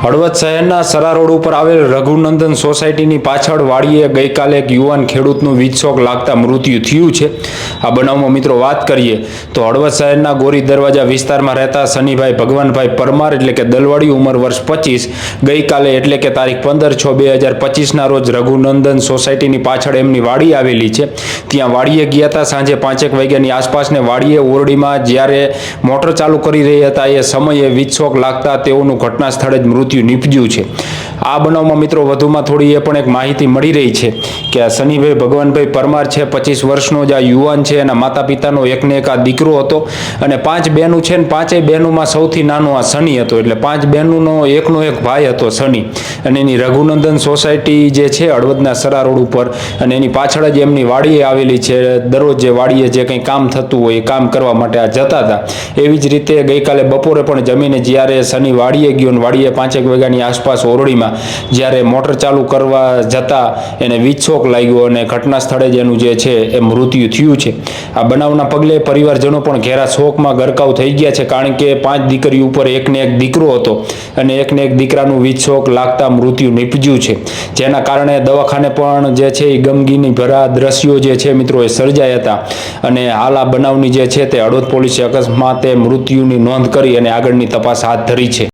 હળવદ શહેરના સરા રોડ ઉપર આવેલ રઘુનંદન સોસાયટીની પાછળ વાડીએ ગઈકાલે એક યુવાન ખેડૂતનું વીજશોક લાગતા મૃત્યુ થયું છે. આ બનાવમાં મિત્રો વાત કરીએ તો હળવદ શહેરના ગોરી દરવાજા વિસ્તારમાં રહેતા શનિભાઈ ભગવાનભાઈ પરમાર એટલે કે દલવાડી ઉંમર વર્ષ પચીસ, ગઈકાલે એટલે કે તારીખ પંદર છ બે હજાર પચીસના રોજ રઘુનંદન સોસાયટીની પાછળ એમની વાડી આવેલી છે. ત્યાં વાડીએ ગયા હતા સાંજે પાંચેક વાગ્યાની આસપાસને વાડીએ ઓરડીમાં જ્યારે મોટર ચાલુ કરી રહ્યા હતા એ સમયે વીજશોક લાગતા તેઓનું ઘટના સ્થળે જ મૃત્યુ નીપજ્યું છે. આ બનાવમાં મિત્રો વધુમાં થોડી એ પણ એક માહિતી મળી રહી છે કે આ શનિભાઈ ભગવાનભાઈ પરમાર છે, પચીસ વર્ષનો જ આ યુવાન છે એના માતા પિતાનો એકને એક આ દીકરો હતો અને પાંચ બહેનું છે ને પાંચેય બહેનોમાં સૌથી નાનો આ શનિ હતો. એટલે પાંચ બહેનોનો એકનો એક ભાઈ હતો શનિ. અને એની રઘુનંદન સોસાયટી જે છે હળવદના સરા રોડ ઉપર અને એની પાછળ જ એમની વાડીએ આવેલી છે. દરરોજ જે વાડીએ જે કંઈ કામ થતું હોય એ કામ કરવા માટે આ જતા હતા. એવી જ રીતે ગઈકાલે બપોરે પણ જમીને જ્યારે શનિ વાડીએ ગયો ને વાડીએ પાંચેક વાગ્યાની આસપાસ ઓરડીમાં જ્યારે મોટર ચાલુ કરવા જતા એને વીજશોક લાગ્યો અને ઘટના સ્થળે જ એનું જે છે એ મૃત્યુ થયું છે. આ બનાવના પગલે પરિવારજનો પણ ઘેરા શોકમાં ગરકાવ થઈ ગયા છે, કારણ કે પાંચ દીકરી ઉપર એકને એક દીકરો હતો અને એકને એક દીકરાનું વીજશોક લાગતા મૃત્યુ નીપજ્યું છે. જેના કારણે દવાખાને પણ જે છે એ ગમગીની ભરા દ્રશ્યો જે છે મિત્રો એ સર્જાયા હતા અને હાલ આ બનાવની જે છે તે હળવદ પોલીસે અકસ્માતે મૃત્યુની નોંધ કરી અને આગળની તપાસ હાથ ધરી છે.